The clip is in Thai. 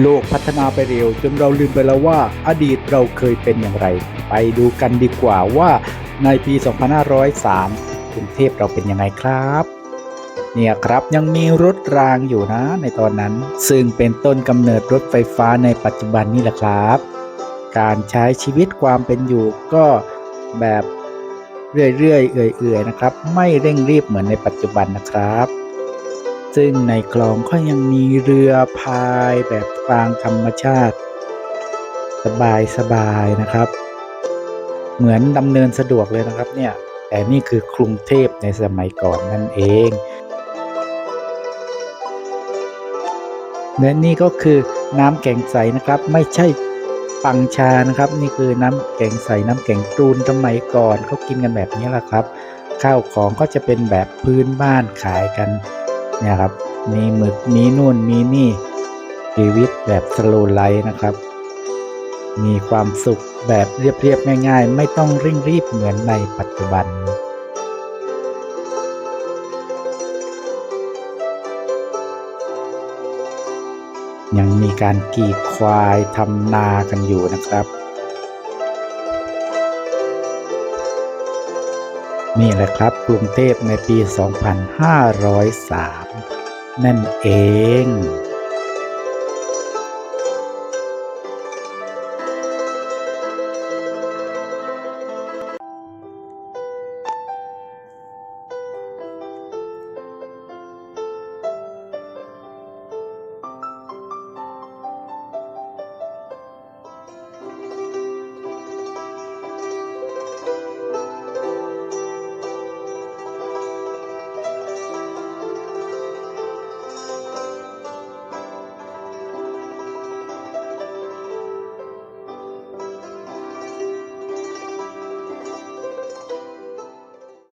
โลกพัฒนาไปเร็วจนเราลืมไปแล้วว่าอดีตเราเคยเป็นอย่างไร ไปดูกันดีกว่าว่าในปี 2503 กรุงเทพเราเป็นยังไงครับ เนี่ยครับยังมีรถรางอยู่นะในตอนนั้น ซึ่งเป็นต้นกำเนิดรถไฟฟ้าในปัจจุบันนี่แหละครับ การใช้ชีวิตความเป็นอยู่ก็แบบเรื่อยๆเอื่อยๆนะครับ ไม่เร่งรีบเหมือนในปัจจุบันนะครับ ซึ่งในคลองก็ยังมีเรือพายแบบกลางธรรมชาติ สบายๆนะครับ เหมือนดำเนินสะดวกเลยนะครับเนี่ย แต่นี่คือกรุงเทพในสมัยก่อนนั่นเอง และนี่ก็คือน้ำแกงใสนะครับ ไม่ใช่ปังชานะครับ นี่คือน้ำแกงใสน้ำแกงตูนสมัยก่อนเขากินกันแบบนี้แหละครับ ข้าวของก็จะเป็นแบบพื้นบ้านขายกัน เนี่ยครับ มีหมึกมีนู่นมีนี่ชีวิตแบบสโลไลฟ์นะครับ มีความสุขแบบเรียบๆง่าย ๆ ไม่ต้องเร่งรีบเหมือนในปัจจุบันยังมีการกีดควายทำนากันอยู่นะครับ นี่แหละครับกรุงเทพในปี 2503 นั่นเอง